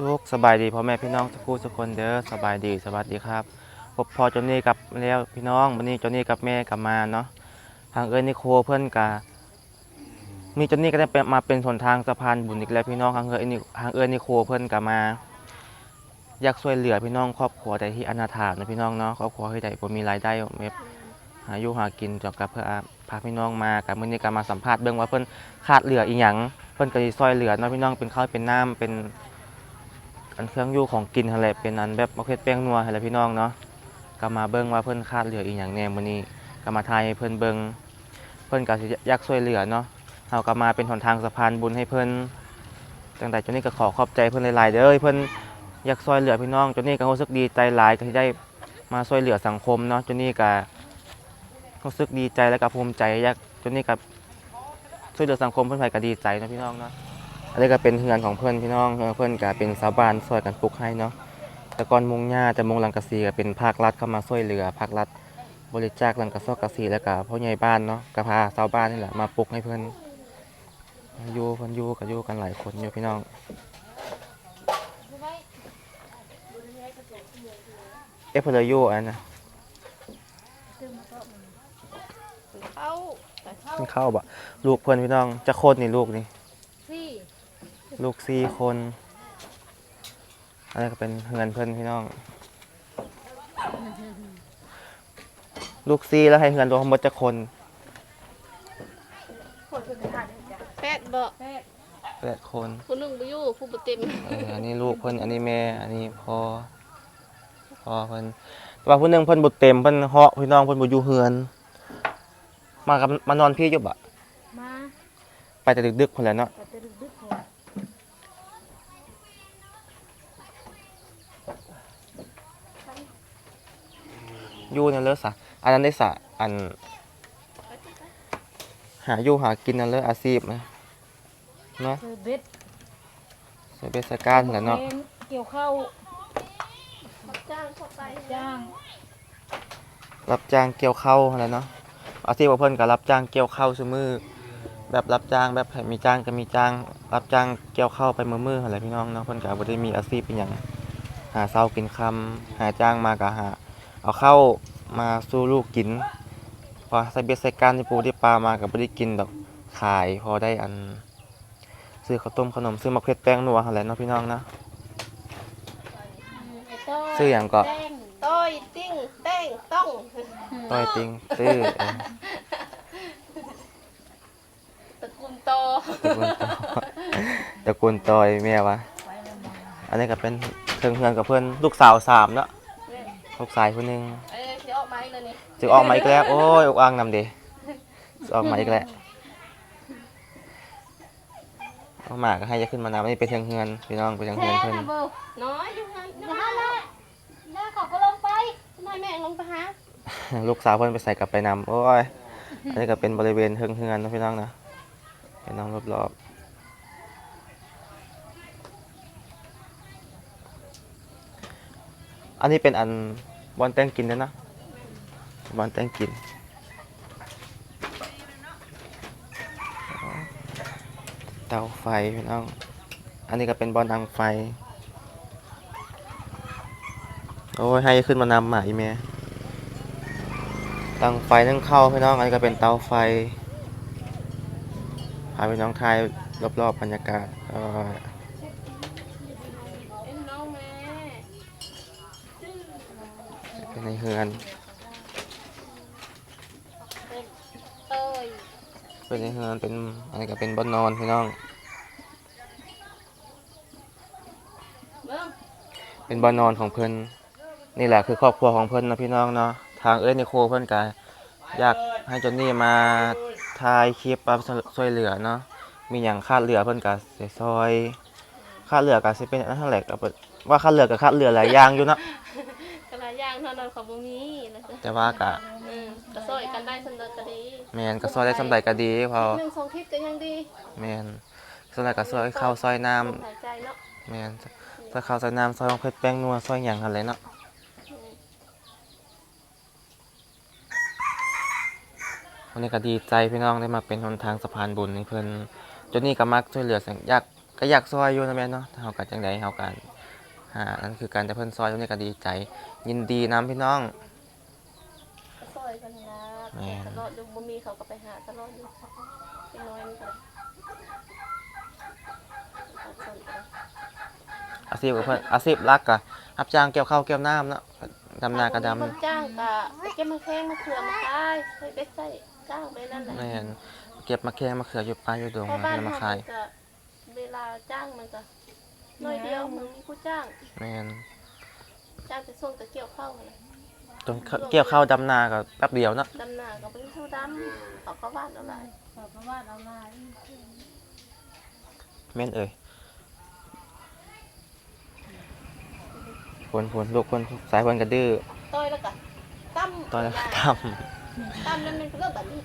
สุขสบายดีพ่อแม่พี่น้องทุกผู้ทุกคนเด้อสบายดีสวัสดีครับพบพอจนนี่กับแล้วพี่น้องวันนี้จนนี่กับแม่กลับมาเนาะทางเอิญนิโคเพื่อนกามีจนนี่ก็ได้มาเป็นหนทางสะพานบุญอีกแล้วพี่น้องทางเอิญนิทางเอิญนิโคเพื่อนกลับมา อยากช่วยเหลือพี่น้องครอบครัวใดที่อนาถานะพี่น้องเนาะครอบครัวที่ใดบ่มีรายได้เม็บหาอยู่หากินจอกกับเพื่อพาพี่น้องมากับมื้อนี้ก็มาสัมภาษณ์เบิ่งว่าเพิ่นขาดเหลืออีหยังเพิ่นก็สิซอยเหลือเนาะพี่น้องเป็นข้าวเป็นน้ำเป็น อันเครื่องอยู่ของกินหั่นแหละเป็นอันแบบมะเขือแป้งนัวหั่นแหละพี่น้องเนาะก็มาเบิ่งว่าเพิ่นขาดเหลืออีหยังแน่มื้อนี้ก็มาทายให้เพิ่นเบิ่งเพิ่นก็สิอยากช่วยเหลือเนาะเฮาก็มาเป็นหนทางสะพานบุญให้เพิ่นจังใดจนนี้ก็ขอขอบใจเพิ่นหลายๆเด้อเพิ่นอยากช่วยเหลือพี่น้องจนนี้ก็รู้สึกดีใจหลายที่ได้มาช่วยเหลือสังคมเนาะจนนี้ก็รู้สึกดีใจและก็ภูมิใจอยากจนนี้ก็ช่วยเหลือสังคมเพิ่นไปก็ดีใจนะพี่น้องเนาะ อันนี้ก็เป็นเฮือนของเพื่อนพี่น้องเออเพื่อนก็เป็นสาวบ้านช่วยกันปลูกให้เนาะแต่ก่อนมุงหญ้าจะมุงหลังกะสีก็เป็นภาครัฐเข้ามาช่วยเหลือภาครัฐบริจาคหลังกระสอบกะสีแล้วก็พ่อใหญ่บ้านเนาะก็พาชาวบ้านนี่แหละมาปลูกให้เพื่อนอยู่เพื่อนอยู่ก็อยู่กันหลายคนอยู่พี่น้องเอ๊ะเพื่อนเลยอยู่อันนะเข้าแต่เข้ากินข้าวบะลูกเพื่อนพี่น้องจะโคนนี่ลูกนี่สี่ ลูกสี่คนอันนี้ก็เป็นเฮือนเพื่อนพี่น้อง ลูกซี่แล้วให้เฮือนรวมทั้งหมดจะคนแปดบ่แปดคนผู้หนึ่งบ่อยู่ผู้บ่เต็มเอออันนี้ลูกเพิ่นอันนี้แม่ อันนี้พ่อพ่อเพิ่นแต่ว่าผู้หนึงเพิ่นบ่เต็มเพิ่นเหาะพี่น้องเพิ่นบ่อยู่เฮือน มากับมานอนพี่อยู่บ่มา ไปแต่ดึกๆพุ่นแหละเนาะ แต่จะดึกๆพอ อยู่นั่นเลยซะอันนั้นได้ซะอัน หาอยู่หากินนั่นเลยอาชีพนะเนาะเธอเบ็ดใส่เบสการนั่นแหละเนาะเกี่ยวข้าวจ้างเข้าไปจ้างรับจ้างเกี่ยวข้าวอะไรเนาะอาชีพของเพิ่นก็รับจ้างเกี่ยวข้าวซุมือแบบรับจ้างแบบให้มีจ้างก็มีจ้าง รับจ้างเกี่ยวข้าวไปมือมืออะไรพี่น้องเนาะเพิ่นก็บ่ได้มีอาชีพเป็นหยังหาเช้ากินค่ำหาจ้างมาก็หา เอาเข้ามาสู่ลูกกิน พอใส่เบ็ดใส่การที่ปูที่ปลามาก็บ่ได้กินดอกขายพอได้อัน ซื้อข้าวต้มขนมซื้อมะเขือแป้งนัวอะไรเนาะพี่น้องนะ ซื้อหยังก็ ต้ต้อยติ้งแต้งต้องต้อยติงซื้อเออตระกูลโตตระกูลตอยแม่วะอันนี้ก็เป็นเพื่อนเพื่อนกับเพื่อนลูกสาวสามเนาะ ลูกชายคนหนึงเอ้ยสิออกมาอีกแล้วนี่จะออกมาอีกแล้ว โอ้ยอกอ่างนำเดจะออกมาอีกแล้วเอาหมาก็ให้จะขึ้นมานำอันนี้เป็นเทืองเฮือนพี่น้องเป็นเทืองเฮือนเพื่อนเบอน้อยอยู่หั่นอยู่หั่นแหละย่าเขาก็ลงไปน้อยแม่ลงไปหาลูกสาวเพื่อนไปใส่กลับไปนำโอ้ยอันนี้ก็เป็นบริเวณเทืองเฮือนนะพี่น้องนะพี่น้องรอบๆอันนี้เป็นอัน บอลแตงกินนะนะบอลแตงกินเตาไฟพี่น้อง อันนี้ก็เป็นบอลดังไฟ โอ้ยให้ขึ้นมานำหมาอีเมตังไฟนั่งเข้าพี่น้อง อันนี้ก็เป็นเตาไฟ พาพี่น้องทายรอบๆบรรยากาศเออ เอ็นน้องแม่ เป็นในเฮือนเป็นในเฮือนเป็นอันนี้ก็เป็นบอนนอนพี่น้อง เป็นบอนนอนของเพิ่นนี่แหละคือครอบครัวของเพิ่นนะพี่น้องเนาะทางเอ้ยในโคเพิ่นก็อยากให้จนนี่มาถ่ายคลิปมาช่วยเหลือเนาะมีอย่างค่าเหลือเพิ่นก็สิซอยค่าเหลือก็สิเป็นอันนั้นแหละก็ว่าค่าเหลือกับค่าเหลือหลายอย่างอยู่เนาะางเท่านั้นเขาบ่มีนะจ๊ะแต่ว่าก็เออก็ซอยกันได้สำเร็จก็ดีแม่นก็ซอยได้สำใดก็ดีเพอหนึ่งสองทิศก็ยังดีแม่นส่วนใหญ่ก็ซอยข้าวซอยน้ำลมหายใจเนาะแม่นซอยข้าวซอยน้ำซอยเผ็ดแป้งนัวซอยหยังหั่นแหละเนาะวันนี้ก็ดีใจพี่น้องได้มาเป็นหนทางสะพานบุญให้เพิ่นจนนี่ก็มักช่วยเหลือสังอยากก็อยากซอยอยู่นะแม่เนาะถ้าเฮาก็จังไดเฮาก็ หานั่นคือการแต่เพิ่นซอยตรงนี้ก็ดีใจ ยินดีนํพี่น้องซอยกันนะแม่นตลอดดูบ่มีเขาก็ไปหาตลอดอยู่ไปน้อยนี่ก็เอาส่วนไปอาชีพของเพิ่นอาชีพหลักก็รับจ้างเกี่ยวข้าวเกี่ยวน้ำเนาะดำนาก็ดำ คนจ้างก็ไปเก็บมาแข้งมาเขือมาขายใส่ไปใส่จ้างไปนั่นแหละ แม่นเก็บมาแค่มาเขืออยู่ป่าอยู่ดงเพราะนะบ้านแล้วมาเราขาย มันก็เวลาจ้างมัน ก็น้อยเดียวมึงมีผู้จ้าง แม่นจ้างจะส่งแต่เกี่ยวข้าวเลยจนเกี่ยวข้าวดำนาก็แป๊บเดียวเนาะดำนาก็ไปเท่าดำเขาก็วาดเอาหลายขอพระวาดเอาลายแม่นเอ่ยคนคนลูกคนสายคนก็ดื้อต้อยแล้วก็ตั้มตอนนั้นยาทตั้มแล้วมันก็เริ่มแบบนี้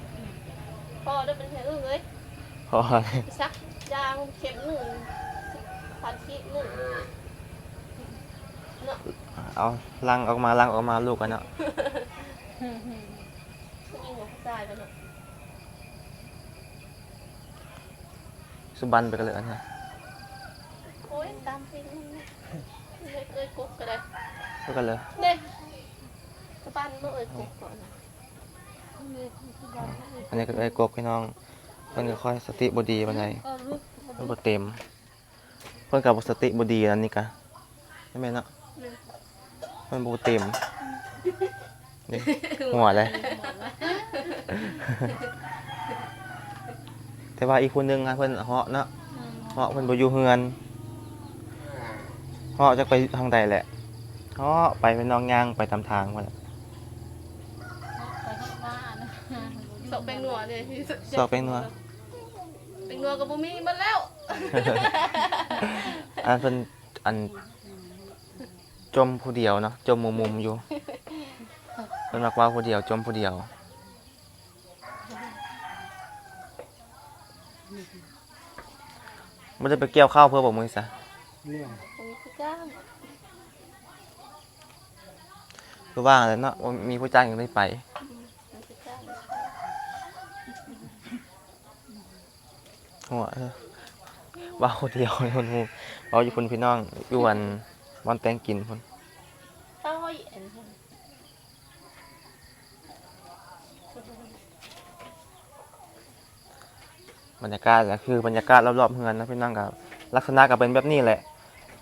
พอได้เป็นแค่เอื้อเลยำพอ ไปซักยางเข็มหนึ่ง พันชีหนึ่งเนาะเอาลังออกมาลังออกมาลูกกันเนาะผู้หญิงกับผู้ชายกันเนาะสุบันไปกันเลยอันนะโอ้ยตามฟิล์มมันเนี่ยเลยกุ๊กก็ได้ลูกกันเลยเด้สะบันเมื่อเอ้ยกุ๊กก่อนนะอันนี้ก็ไอ้กวกพี่น้องเพิ่นก็ค่อยสติบดีปานใดก็รู้เพิ่นบ่เต็ม เพิ่นก็บ่สติบ่ดีอันนี้ก็ใช่ไหมเนาะเพิ่นบ่เต็มนี่หัวเลยแต่ว่าอีกคนนึงอะเพิ่นเหาะเนาะเหาะเพิ่นบ่อยู่เฮือนเหาะจักไปทางใดแหละเหาะไปเป็นน้องย่างไปตามทางพุ่นแหละไปข้างบ้านนะสอกแป้งนัวเลยซอกแป้งนัวแป้งนัวกับบุมีหมันแล้ว อันเพิ่นอันจมผู้เดียวเนาะจมมุมมุมๆอยู่เพิ่นมักเว่าผู้เดียวจมผู้เดียว มันจะไปเกี่ยวข้าวเพื่อบอกมึงซะบุมีผู้จ้างคือว่างแล้วเนาะว่ามีผู้จ้างยังได้ไปมีผู้จ้างหัวเออ ว่าผู้เดียวคนมูเราอยู่คนพี่น้องอยู่วันวันแต่งกินคนต้อยอันนี้บรรยากาศก็คือบรรยากาศรอบๆเฮือนนะพี่น้องกับลักษณะก็เป็นแบบนี้แหละ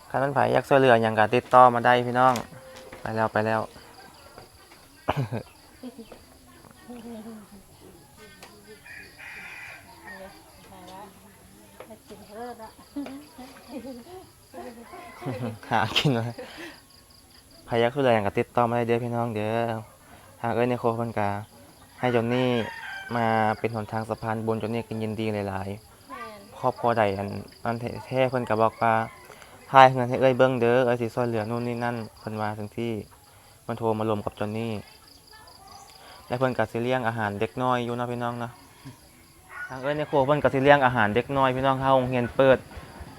คันมันไผอยากช่วยเหลือหยังก็ติดต่อมาได้พี่น้อง ไปแล้วไปแล้ว ไปละไปกิน เลิศละหากินไว้พายักสุดแรงกับติดต่อมาได้เด้อพี่น้องเด้อทางเอ้ยในโคเพันกา ให้จอนนี่มาเป็นหนทางสะพานบุญจอนนี่ก็ยินดีหลายแม่นๆครอบครัวใดอันอันแท้ๆเพิ่นก็บอกว่าทายเงินให้เอ้ยเบิ่งเด้อเอ้ยสิซอยเหลือนู่นนี่นั่นเพิ่นมาถึงที่มันโทรมาลมกับจอนนี่และเพิ่นก็สิเลี้ยงอาหารเด็กน้อยอยู่เนาะพี่น้องเนาะทางเอ้ยในโคเพิ่นก็สิเลี้ยงอาหารเด็กน้อยพี่น้องเข้าโรงเรียนเปิด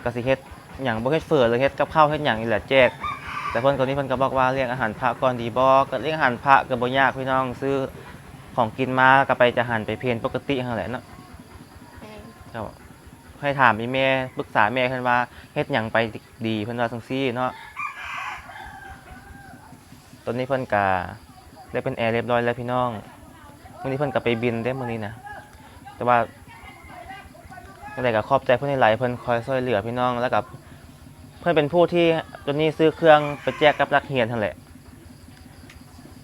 ก็สิเฮ็ดหยังบ่เฮ็ดเฟอเลยเฮ็ดกับข้าวเฮ็ดหยังนี่แหละแจก แต่เพิ่นคนนี้เพิ่นก็บอกว่าเลี้ยงอาหารพระก่อนดีบ่ก็เลี้ยงอาหารพระก็บ่ยากพี่น้องซื้อของกินมาก็ไปจะหันไปเพลนปกติหั่นแหละเนาะก็ให้ถามอีแม่ปรึกษาแม่เพิ่นว่าเฮ็ดหยังไปดีเพิ่นว่าจังซี่เนาะตอนนี้เพิ่นก็ได้เป็นแอร์เรียบร้อยแล้วพี่น้องมื้อนี้เพิ่นก็ไปบินได้มื้อนี้นะแต่ว่า จังไดก็ขอบใจเพิ่อนหลายเพิ่อนคอยช่วยเหลือพี่น้องแล้วก็เพิ่อนเป็นผู้ที่ตอนนี้ซื้อเครื่องไปแจกกับนักเรียนทั้งแหละ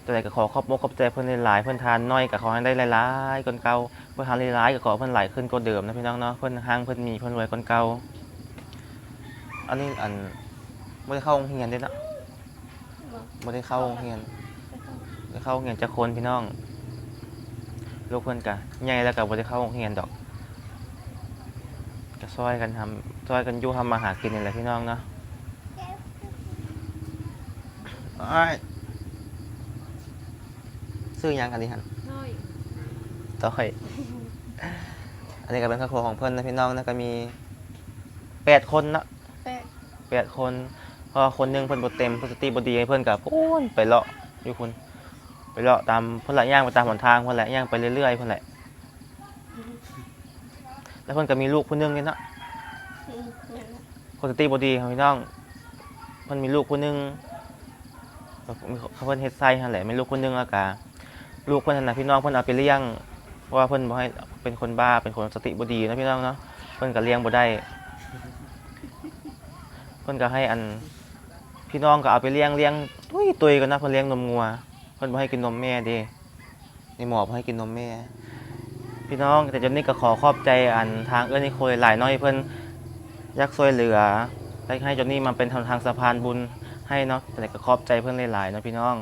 แต่ไหนก็ขอขอบอกขอบใจเพิ่อนหลายเพิ่อนทานน้อยก็ขอให้ได้หลายๆคนเก่าเพิ่อนทานหลายๆก็ขอเพิ่อนหลายขึ้นกว่าเดิมนะพี่น้องเนาะเพิ่อนห้างเพิ่อนมีเพิ่อนรวยคนเก่าอันนี้อันบ่ได้เข้าโรงเรียนด้เนาะบ่ได้เข้าโรงเรียนได้เข้าโรงเรียนจักคนพี่น้องลูกเพิ่อนก็ใหญ่แล้วก็บ่ได้เข้าโรงเรียนดอก ก็ซอยกันทำซอยกันอยู่ทำมาหากินนี่แหละพี่น้องเนาะอ้ายซื้อหยังอันนี้หั่นน้อยต่อย อันนี้ก็เป็นครอบครัวของเพื่อนนะพี่น้องนะก็มีแปดคนนะแป้งแปดคนเพราะว่าคนหนึงเพิ่นบ่เต็มเพิ่นสติบ่ดีให้เพิ่นกับพูนไปเลาะอยู่คุณ ไปเลาะตามเพิ่นละย่างไปตามหนทางเพิ่นแหละย่างไปเรื่อยๆเพิ่นแหละ แล้วเพิ่นก็มีลูกคนนึงนี่เนาะอืมแม่นนะคนสติบดีครับพี่น้องเพิ่นมีลูกคนนึงเขาเพิ่นเฮ็ดไส้หั่นแหละมีลูกคนนึงแล้วก็ลูกเพิ่นนั่นน่ะพี่น้องเพิ่นเอาไปเลี้ยงเพราะว่าเพิ่นบ่ให้เป็นคนบ้าเป็นคนสติบ่ดีนะพี่น้องเนาะเพิ่นก็เลี้ยงบ่ได้ เพิ่นก็ให้อันพี่น้องก็เอาไปเลี้ยงเลี้ยงตุยตุยกันนะเพิ่นเลี้ยงนมงัว เพิ่นบ่ให้กินนมแม่เด้นี่หมอบ่ให้กินนมแม่ พี่น้องแต่จนนี้ก็ขอขอบใจอันทางเอื้อนี่โคยหลายน้อยเพิ่อนยากช่วยเหลือได้ให้จนนี้มาเป็นทางทางสะพานบุญให้เนาะแต่ก็ขอบใจเพิ่อนหลายๆเนาะพี่น้อง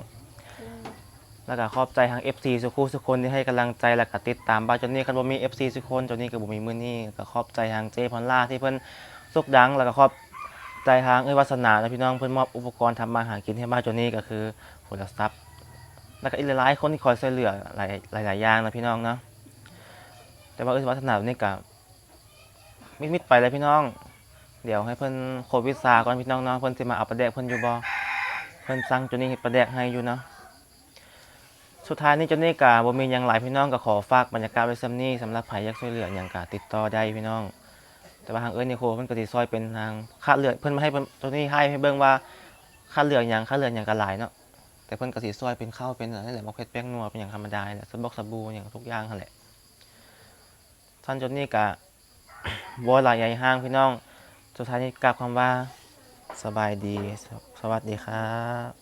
แล้วก็ขอบใจทาง FC สุขุสุคนที่ให้กำลังใจและก็ติดตามบ้านจนนี้คันบ่มี FC สุคนจนนี้ก็บ่มีมื้อนี้ก็ขอบใจทางเจพรล่าที่เพิ่อนสุกดังแล้วก็ขอบใจทางเอ้ยวาสนานะพี่น้องเพิ่อนมอบอุปกรณ์ทำมาหากินให้บ้านจนนี้ก็คือโทรศัพท์แล้วก็อีกหลายๆคนที่คอยช่วยเหลือหลายหลายอย่างนะพี่น้องเนาะ แต่ว่าเอ้ยวาสนานี่ก็มิดๆไปเลยพี่น้อง เดี๋ยวให้เพิ่นโควิดซาก่อนพี่น้องเนาะเพิ่นสิมาเอาประแดกเพิ่นอยู่บ่เพิ่นสั่งจนนี้ประแดกให้อยู่เนาะสุดท้ายนี้จนนี่กาบ่มีหยังหลายพี่น้องก็ขอฝากบรรยากาศไว้ซ้ำนี้สำหรับใครอยากช่วยเหลือหยังก็ติดต่อได้พี่น้อง แต่ว่าทางเอิ้นนี่โคเพิ่นก็สิซอยเป็นทางค่าเลือดเพิ่นมาให้เพิ่นตัวนี้ให้ให้เบิ่งว่าค่าเลือดหยังค่าเลือดหยังก็หลายเนาะแต่เพิ่นก็สิซอยเป็นข้าวเป็นอะไรนั่นแหละมะเขือแป้งนัวเป็นหยังธรรมดาแหละสบอกสบู่หยังทุกอย่างนั่นแหละ ท่านจนนี่กะบ่หลายใหญ่ห้างพี่น้อง สุดท้ายนี้กลับคำว่าสบายดี สวัสดีครับ